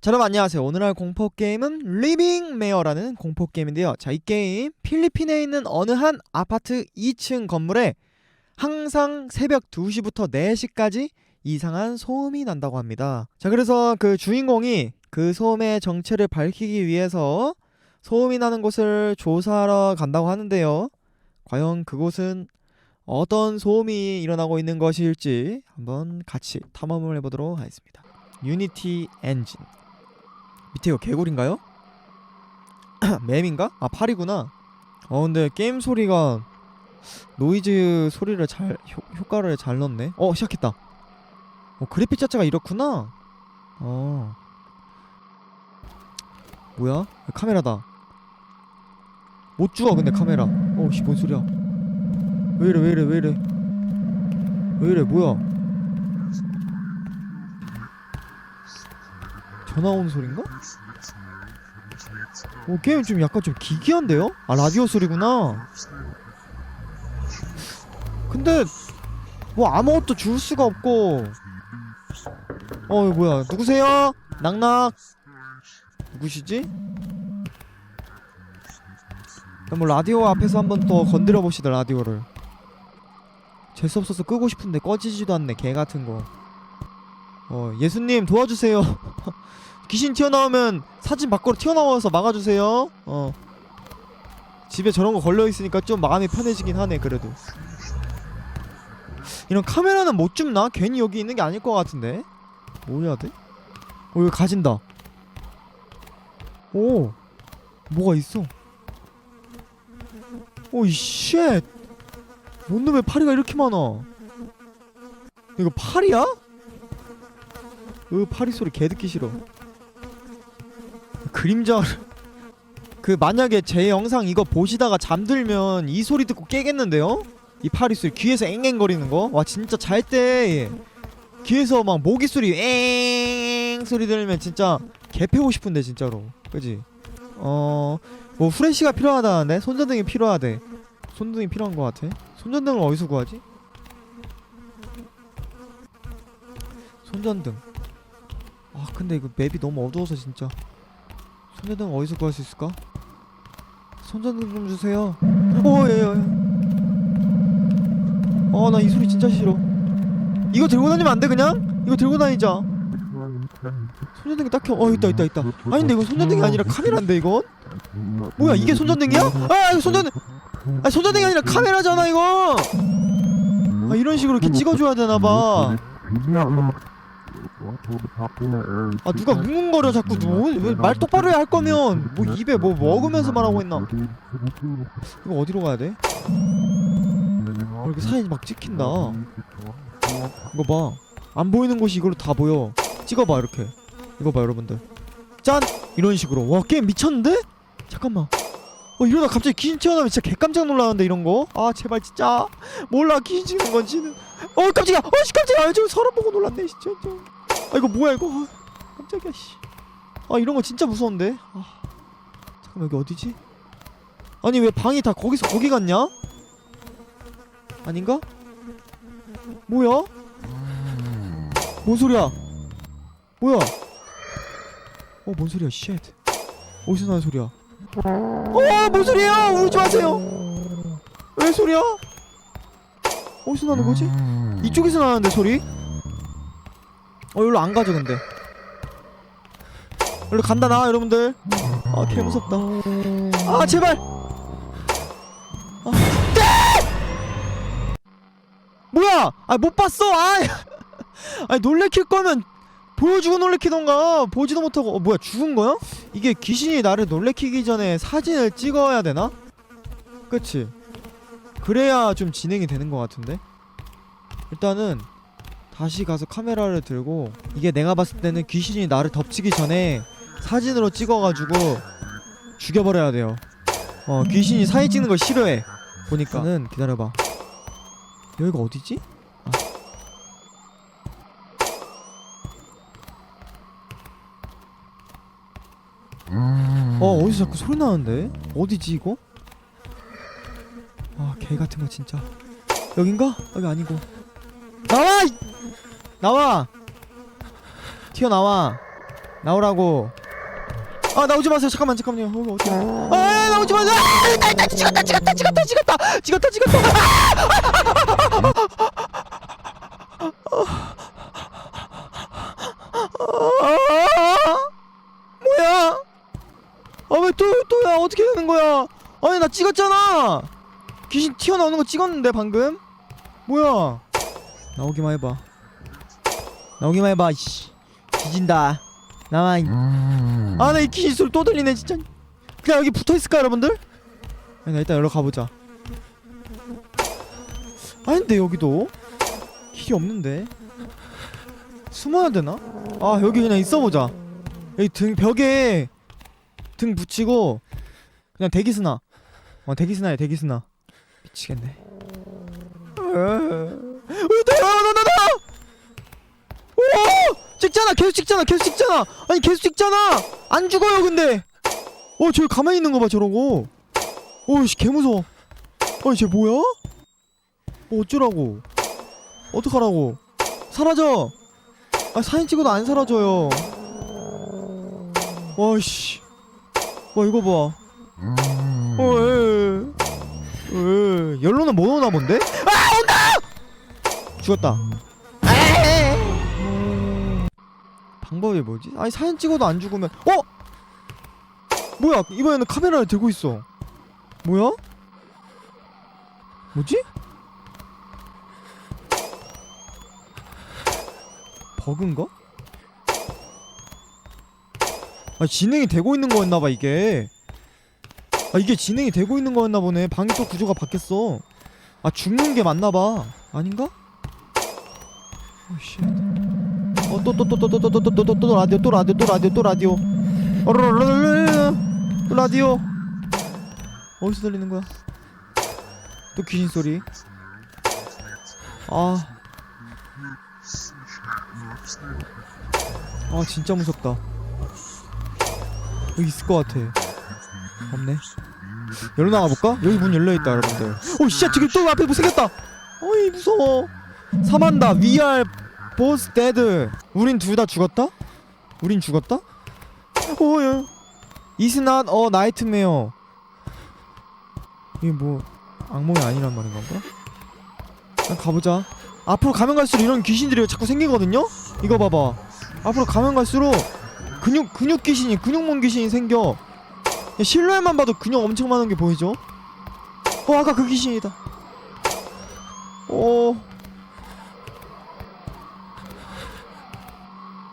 자, 여러분 안녕하세요. 오늘 할 공포 게임은 리빙 메어라는 공포 게임인데요. 자, 이 게임 필리핀에 있는 어느 한 아파트 2층 건물에 항상 새벽 2시부터 4시까지 이상한 소음이 난다고 합니다. 자, 그래서 그 주인공이 그 소음의 정체를 밝히기 위해서 소음이 나는 곳을 조사하러 간다고 하는데요. 과연 그곳은 어떤 소음이 일어나고 있는 것일지 한번 같이 탐험을 해보도록 하겠습니다. 유니티 엔진 밑에 이거 개구리인가요? 램인가? 아 팔이구나. 어 근데 게임 소리가 노이즈 소리를 잘 효, 효과를 잘 넣네. 어 시작했다. 어 그래픽 자체가 이렇구나? 어. 뭐야? 카메라다. 못 주워 근데 카메라. 어씨 뭔 소리야? 왜 이래 왜 이래 왜 이래? 왜 이래 뭐야 전화 오는 소린가? 오 게임 좀 약간 좀 기기한데요? 아 라디오 소리구나 근데 뭐 아무것도 줄 수가 없고 어 뭐야 누구세요? 낙낙 누구시지? 뭐 라디오 앞에서 한번 더 건드려 봅시다 라디오를 재수 없어서 끄고 싶은데 꺼지지도 않네 개 같은 거 어, 예수님 도와주세요. 귀신 튀어나오면 사진 밖으로 튀어나와서 막아주세요. 어. 집에 저런 거 걸려 있으니까 좀 마음이 편해지긴 하네 그래도. 이런 카메라는 못 줍나? 괜히 여기 있는 게 아닐 것 같은데. 뭐 해야 돼? 어 여기 가진다. 오, 뭐가 있어? 오이 쉣. 뭔 놈의 파리가 이렇게 많아? 이거 파리야? 으 파리 소리 개 듣기 싫어 그림자 그 만약에 제 영상 이거 보시다가 잠들면 이 소리 듣고 깨겠는데요? 이 파리 소리 귀에서 앵앵거리는 거? 와 진짜 잘 때 귀에서 막 모기 소리 앵 소리 들으면 진짜 개 패고 싶은데 진짜로 그지? 어 뭐 후레쉬가 필요하다는데 손전등이 필요하대 손전등이 필요한 거 같아 손전등을 어디서 구하지? 손전등 아 근데 이거 맵이 너무 어두워서 진짜. 손전등 어디서 구할 수 있을까? 손전등 좀 주세요. 오예예 어나 이 소리 진짜 싫어. 이거 들고 다니면 안 돼 그냥? 이거 들고 다니자. 손전등이 딱히 어 있다 있다 있다. 아니 근데 이거 손전등이 아니라 카메라인데 이건? 뭐야 이게 손전등이야? 아 이거 손전등. 아 손전등이 아니라 카메라잖아 이거. 아 이런 식으로 이렇게 찍어줘야 되나봐 아 누가 뭉뭉거려 자꾸 왜말 똑바로 해야 할 거면? 뭐 입에 뭐 먹으면서 말하고 있나? 이거 어디로 가야 돼? 어, 이렇게 사진 막 찍힌다. 이거 봐안 보이는 곳이 이걸로 다 보여. 찍어봐 이렇게. 이거 봐 여러분들. 짠! 이런 식으로. 와 게임 미쳤는데? 잠깐만. 어 이러다 갑자기 귀신 튀어나오면 진짜 개깜짝 놀라는데 이런 거 아 제발 진짜. 몰라 귀신 찍는 건지는 어 깜짝이야. 어씨 깜짝이야. 아, 저 사람 보고 놀랐네 진짜 아 이거 뭐야 이거? 아, 깜짝이야 씨아 이런 거 진짜 무서운데? 아. 잠깐만 여기 어디지? 아니 왜 방이 다 거기서 거기 갔냐? 아닌가? 뭐야? 뭔 소리야? 뭐야? 어 뭔 소리야 쉣 어디서 나는 소리야? 어뭔 소리야 울지 마세요. 왜 소리야 어디서 나는 거지 이쪽에서 나는데 소리 어 여기로 안 가죠 근데 여기로 간다 나 여러분들 아 개무섭다 아 제발 아. 네! 뭐야 아 못 봤어 아 아니 놀래킬 거면 보여주고 놀래키던가 보지도 못하고 어 뭐야 죽은 거야? 이게 귀신이 나를 놀래키기 전에 사진을 찍어야 되나? 그치? 그래야 좀 진행이 되는 것 같은데? 일단은 다시 가서 카메라를 들고 이게 내가 봤을 때는 귀신이 나를 덮치기 전에 사진으로 찍어가지고 죽여버려야 돼요 어 귀신이 사진 찍는 걸 싫어해 보니까는 기다려봐 여기가 어디지? 어 어디서 자꾸 소리 나는데? 어디지 이거? 아개 같은 거 진짜 여긴가? 여기 아니고 나와! 이- 나와! 튀어나와 나오라고 아 나오지 마세요 잠깐만 잠깐만요 어, 어떻게 아 나오지 마세요 아 일단 일단 찍었다 찍었다 찍었다 찍었다 찍었다 찍었다 아, 뭐야 아 왜 또 또야 어떻게 되는 거야 아니 나 찍었잖아 귀신 튀어나오는 거 찍었는데 방금? 뭐야? 나오기만 해봐. 나오기만 해봐 씨. 뒤진다. 나와 아 나 이 귀신 소리 또 들리네 진짜. 그냥 여기 붙어 있을까 여러분들? 아니 나 일단 여기로 가보자. 아닌데 여기도? 길이 없는데? 숨어야 되나? 아 여기 그냥 있어보자. 여기 등 벽에 등 붙이고 그냥 대기스나 어 대기스나야 대기스나 미치겠네. 나나나나 오! 찍잖아 계속 찍잖아 계속 찍잖아! 아니 계속 찍잖아! 안 죽어요 근데! 어 저기 가만히 있는 거 봐 저러고. 어씨 개 무서워. 아니 쟤 뭐야? 어 어쩌라고? 어떡하라고? 사라져! 아 사진 찍어도 안 사라져요. 와 씨. 와 이거 봐. 어, 에, 에. 연로는 못 오나 본데? 아 온다! 죽었다. 방법이 뭐지? 아니 사진 찍어도 안 죽으면 어? 뭐야 이번에는 카메라를 들고 있어. 뭐야? 뭐지? 버그인가? 아 진행이 되고 있는 거였나봐 이게. 아 이게 진행이 되고 있는 거였나 보네. 방이 또 구조가 바뀌었어. 아 죽는 게 맞나 봐. 아닌가? 오씨. 어또 또또 또 또 또 또 또 또 또 라디오 또 라디오 또 라디오 또 라디오. 또 라디오 어디서 들리는 거야? 또 귀신 소리. 아. 아 진짜 무섭다. 여기 있을 것 같아 없네 열어 나가볼까? 여기 문 열려있다 여러분들 오 씨야 지금 또 앞에 뭐 생겼다 어이 무서워 사만다 VR 보스 데드 우린 둘 다 죽었다? 우린 죽었다? 오야 It's not a nightmare 이게 뭐 악몽이 아니란 말인 건가? 난 가보자 앞으로 가면 갈수록 이런 귀신들이 자꾸 생기거든요? 이거 봐봐 앞으로 가면 갈수록 근육 근육 귀신이 근육몸 귀신이 생겨 야, 실루엣만 봐도 근육 엄청 많은 게 보이죠? 어 아까 그 귀신이다 어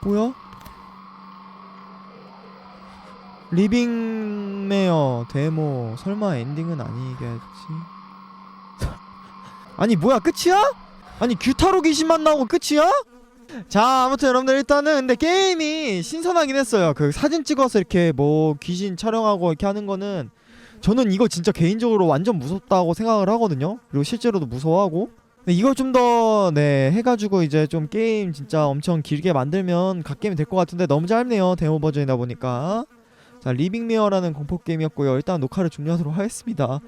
뭐야? 리빙 메어 데모 설마 엔딩은 아니겠지? 아니 뭐야 끝이야? 아니 규타로 귀신만 나오고 끝이야? 자 아무튼 여러분들 일단은 근데 게임이 신선하긴 했어요. 그 사진 찍어서 이렇게 뭐 귀신 촬영하고 이렇게 하는 거는 저는 이거 진짜 개인적으로 완전 무섭다고 생각을 하거든요. 그리고 실제로도 무서워하고. 이걸 좀 더 네 해가지고 이제 좀 게임 진짜 엄청 길게 만들면 갓게임이 될 것 같은데 너무 짧네요 데모 버전이다 보니까. 자 리빙미어라는 공포 게임이었고요. 일단 녹화를 종료하도록 하겠습니다